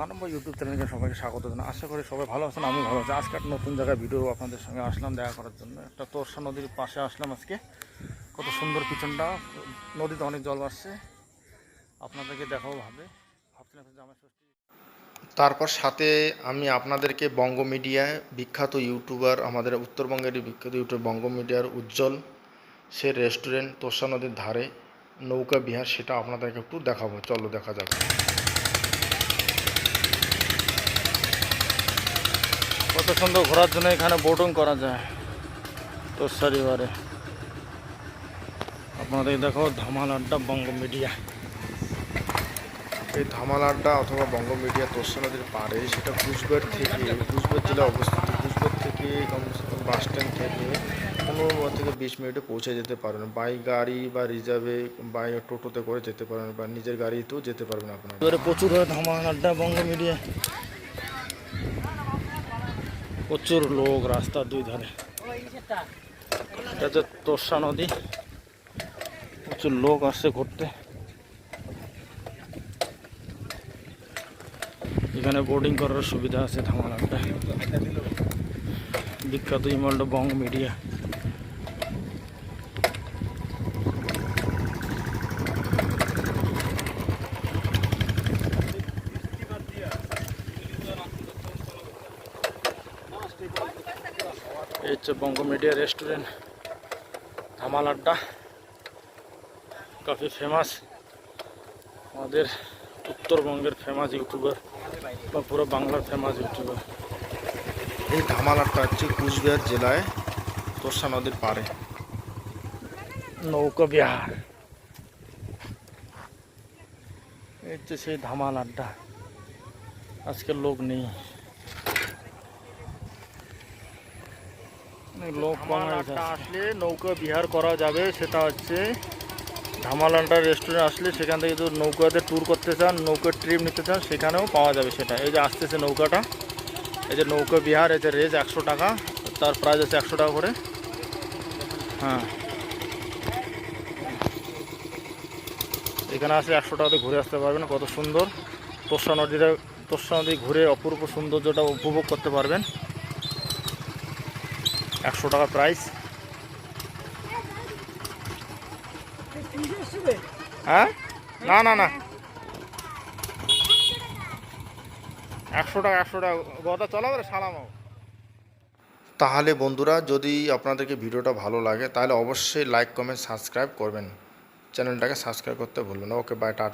মানব YouTube চ্যানেলকে সবাইকে স্বাগত জানাই। আশা করি সবাই ভালো আছেন আমি ভালো আছি। আজকে একটা নতুন জায়গায় ভিডিও আপনাদের সঙ্গে আসলাম দেখা করার জন্য। একটা তোরসা নদীর পাশে আসলাম আজকে। কত সুন্দর পিছনটা, নদীতে অনেক জল আসছে। আপনাদেরকে দেখাবো ভাবে। ভাবছিলাম তারপর সাথে আমি আপনাদেরকে বঙ্গ মিডিয়ায় বিখ্যাত ইউটিউবার, আমাদের উত্তরবঙ্গেরই বিখ্যাত ইউটিউব বঙ্গ মিডিয়ার উজ্জ্বল সে রেস্টুরেন্ট তোষা নদীর ধারে, নৌকা বিহার, সেটা আপনাদেরকে একটু দেখাবো। চলো, দেখা যাক। কত সুন্দর ঘোরার জন্য এখানে বোটিং করা যায়। তোরসা রিভারে আপনাদের দেখো ধামাল আড্ডা বঙ্গ মিডিয়া এই ধামাল আড্ডা অথবা বঙ্গ মিডিয়া তোষা নদীর পাড়ে সেটা কুচবিহার থেকে কুচবিহার জেলায় অবস্থিত। কুচবিহার থেকে কমসে কম বাস স্ট্যান্ড থেকে পনেরো থেকে বিশ মিনিটে পৌঁছে যেতে পারবেন। বাই গাড়ি বা রিজার্ভে বাই টোটোতে করে যেতে পারবেন বা নিজের গাড়িতেও যেতে পারবেন আপনারা। প্রচুর হয় ধামাল আড্ডা বঙ্গ মিডিয়া প্রচুর লোক রাস্তার দুই ধারে। এটা যে তোরসা নদী, প্রচুর লোক আসছে ঘুরতে। এখানে বোর্ডিং করার সুবিধা আছে আড্ডা বিখ্যাত ইমল্ড বং মিডিয়া এই হচ্ছে বঙ্গ মিডিয়া রেস্টুরেন্ট। ধামাল আড্ডা। কাফি ফেমাস আমাদের উত্তরবঙ্গের ফেমাস ইউটিউবার বা পুরো বাংলার ফেমাস ইউটিউবার এই ধামাল আড্ডা হচ্ছে কুচবিহার জেলায় তোষা নদীর পাড়ে। নৌকা বিহার। এই হচ্ছে সেই ধামাল আড্ডা। আজকে লোক নেই অনেক লোক কম আড্ডা আসলে নৌকা বিহার করা যাবে সেটা হচ্ছে ধামাল রেস্টুরেন্ট আসলে সেখান থেকে যদি নৌকাতে ট্যুর করতে চান নৌকার ট্রিপ নিতে চান সেখানেও পাওয়া যাবে সেটা। এই যে আসতেছে নৌকাটা। এই যে নৌকা বিহার এতে রেজ একশো টাকা তার প্রাইস আছে একশো টাকা করে। হ্যাঁ। এখানে আসলে একশো টাকাতে ঘুরে আসতে পারবেন কত সুন্দর। তোষা নদীটা তোষা নদী ঘুরে অপূর্ব সৌন্দর্যটা উপভোগ করতে পারবেন। একশো টাকা প্রাইস হ্যাঁ? না না না। একশো টাকা একশো টাকা। গদা, চলা করে সালামাও তাহলে বন্ধুরা, যদি আপনাদেরকে ভিডিওটা ভালো লাগে, তাহলে অবশ্যই লাইক কমেন্ট সাবস্ক্রাইব করবেন। চ্যানেলটাকে সাবস্ক্রাইব করতে ভুলবেন ওকে বাই টাটা।